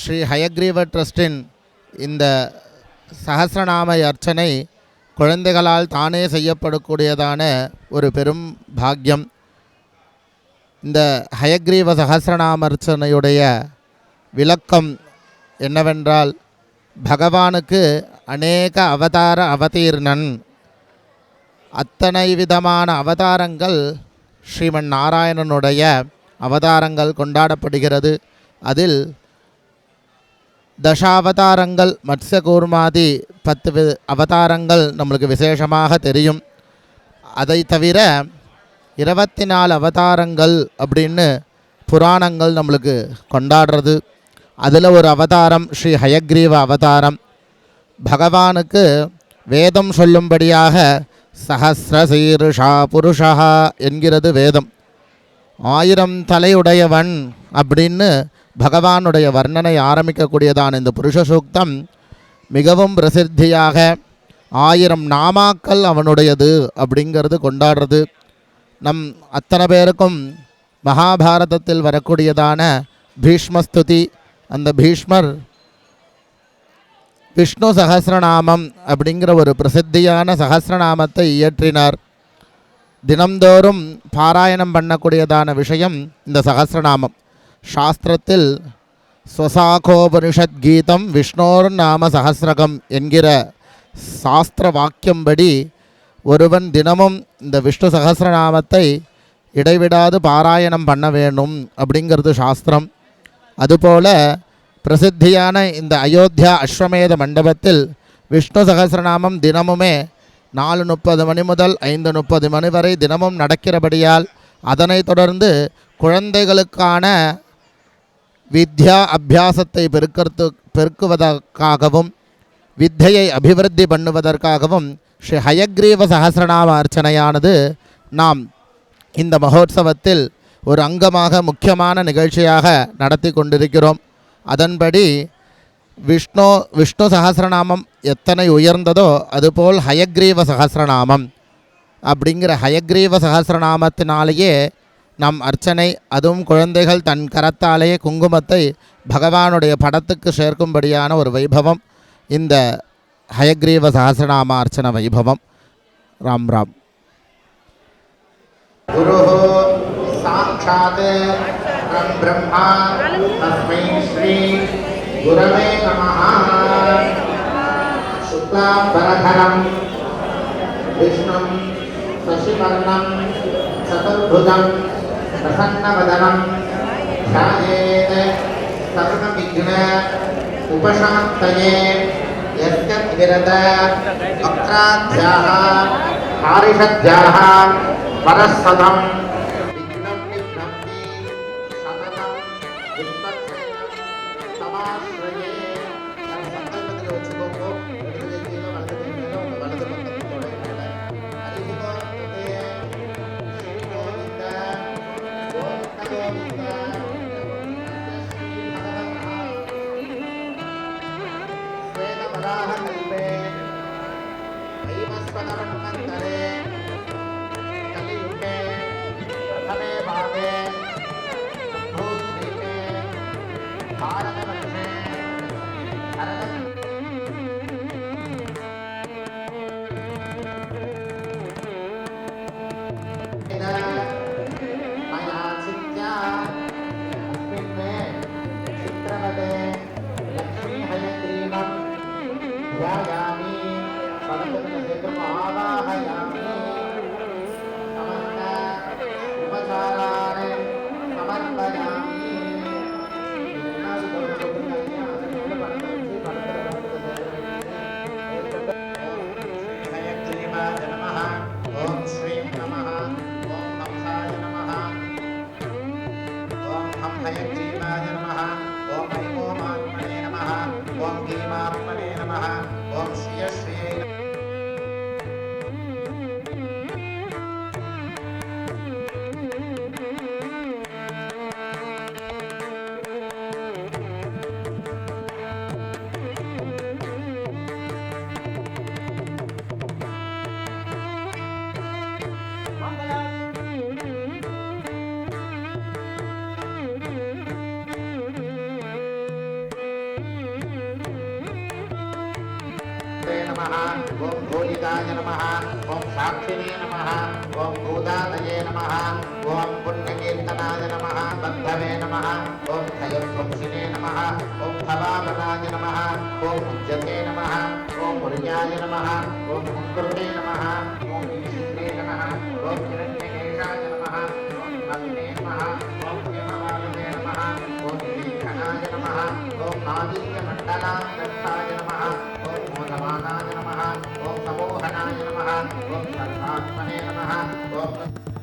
ஸ்ரீ ஹயக்ரீவ ட்ரஸ்டின் இந்த சஹஸ்ரநாம அர்ச்சனை குழந்தைகளால் தானே செய்யப்படக்கூடியதான ஒரு பெரும் பாக்கியம். இந்த ஹயக்ரீவ சஹஸ்ரநாம அர்ச்சனையுடைய விளக்கம் என்னவென்றால் பகவானுக்கு அநேக அவதார அவதீர்ணன். அத்தனை விதமான அவதாரங்கள் ஸ்ரீமன் நாராயணனுடைய அவதாரங்கள் கொண்டாடப்படுகிறது. அதில் தசாவதாரங்கள் மத்ஸ்யகூர்மாதி பத்து வி- அவதாரங்கள் நம்மளுக்கு விசேஷமாக தெரியும். அதை தவிர இருபத்தி நாலு அவதாரங்கள் அப்படின்னு புராணங்கள் நம்மளுக்கு கொண்டாடுறது. அதில் ஒரு அவதாரம் ஸ்ரீ ஹயக்ரீவ அவதாரம். பகவானுக்கு வேதம் சொல்லும்படியாக சஹசிரசீருஷா புருஷா என்கிறது வேதம். ஆயிரம் தலையுடையவன் அப்படின்னு பகவானுடைய வர்ணனை ஆரம்பிக்கக்கூடியதான இந்த புருஷ சூக்தம் மிகவும் பிரசித்தியாக ஆயிரம் நாமாக்கள் அவனுடையது அப்படிங்கிறது கொண்டாடுறது. நம் அத்தனை பேருக்கும் மகாபாரதத்தில் வரக்கூடியதான பீஷ்மஸ்துதி அந்த பீஷ்மர் விஷ்ணு சகசிரநாமம் அப்படிங்கிற ஒரு பிரசித்தியான சகசிரநாமத்தை இயற்றினார். தினம்தோறும் பாராயணம் பண்ணக்கூடியதான விஷயம் இந்த சகசிரநாமம். சாஸ்திரத்தில் ஸ்வசாகோபனிஷத் கீதம் விஷ்ணோர் நாம சகசிரகம் என்கிற சாஸ்திர வாக்கியம்படி ஒருவன் தினமும் இந்த விஷ்ணு சகசிரநாமத்தை இடைவிடாது பாராயணம் பண்ண வேணும் அப்படிங்கிறது சாஸ்திரம். அதுபோல பிரசித்தியான இந்த அயோத்தியா அஸ்வமேத மண்டபத்தில் விஷ்ணு சகசிரநாமம் தினமுமே நாலு முப்பது மணி முதல் ஐந்து முப்பது மணி வரை தினமும் நடக்கிறபடியால் அதனைத் தொடர்ந்து குழந்தைகளுக்கான வித்யா அபியாசத்தை பெருக்கிறது பெருக்குவதற்காகவும் வித்தையை அபிவிருத்தி பண்ணுவதற்காகவும் ஸ்ரீ ஹயக்ரீவ சகசிரநாம அர்ச்சனையானது நாம் இந்த மகோத்சவத்தில் ஒரு அங்கமாக முக்கியமான நிகழ்ச்சியாக நடத்தி கொண்டிருக்கிறோம் அதன்படி விஷ்ணு விஷ்ணு சகசிரநாமம் எத்தனை உயர்ந்ததோ அதுபோல் ஹயக்ரீவ சகசிரநாமம் அப்படிங்கிற ஹயக்ரீவ சகசிரநாமத்தினாலேயே நம் அர்ச்சனை அதுவும் குழந்தைகள் தன் கரத்தாலேயே குங்குமத்தை பகவானுடைய படத்துக்கு சேர்க்கும்படியான ஒரு வைபவம். இந்த ஹயக்ரீவ சஹசிரநாம அர்ச்சன வைபவம். ராம் ராம். குரு சாட்சாத் தம் சசிவர்ணம் சதுர்புஜம் ప్రసన్నవదనం ధ్యాయేత్ సర్వవిఘ్న ఉపశాంతయే యస్య విరత వక్రాధ్యాः ఆరిషధ్యాः वराहकल्पे दैवस्वतमन्वन्तरे कलियुगे प्रथमे भागे भूद्वीपे भारतवर्षे नमः ॐ श्रियश्रियै नमः నమ ఓం భూజితాయ నమ ఓం సాక్షిణే నమ ఓం భూదాతయే నమ ఓం పుణ్యకీర్తనాయ నమ బంధవే నమ ఓం క్షయధ్వంసినే నమ ఓం ఫలాపదాయ నమ ఓం ముజ్జతే నమ ఓం మురియాయ నమ ఓం ముకృతే నమ ఓం విష్ణే నమ ఓం హిరణ్యకేశాయ నమ ఓం భక్తే నమ ఓం దేవవాయుదే నమ ఓం ఆదిత్యమండలాయ నమ परमात्मने नमः ओम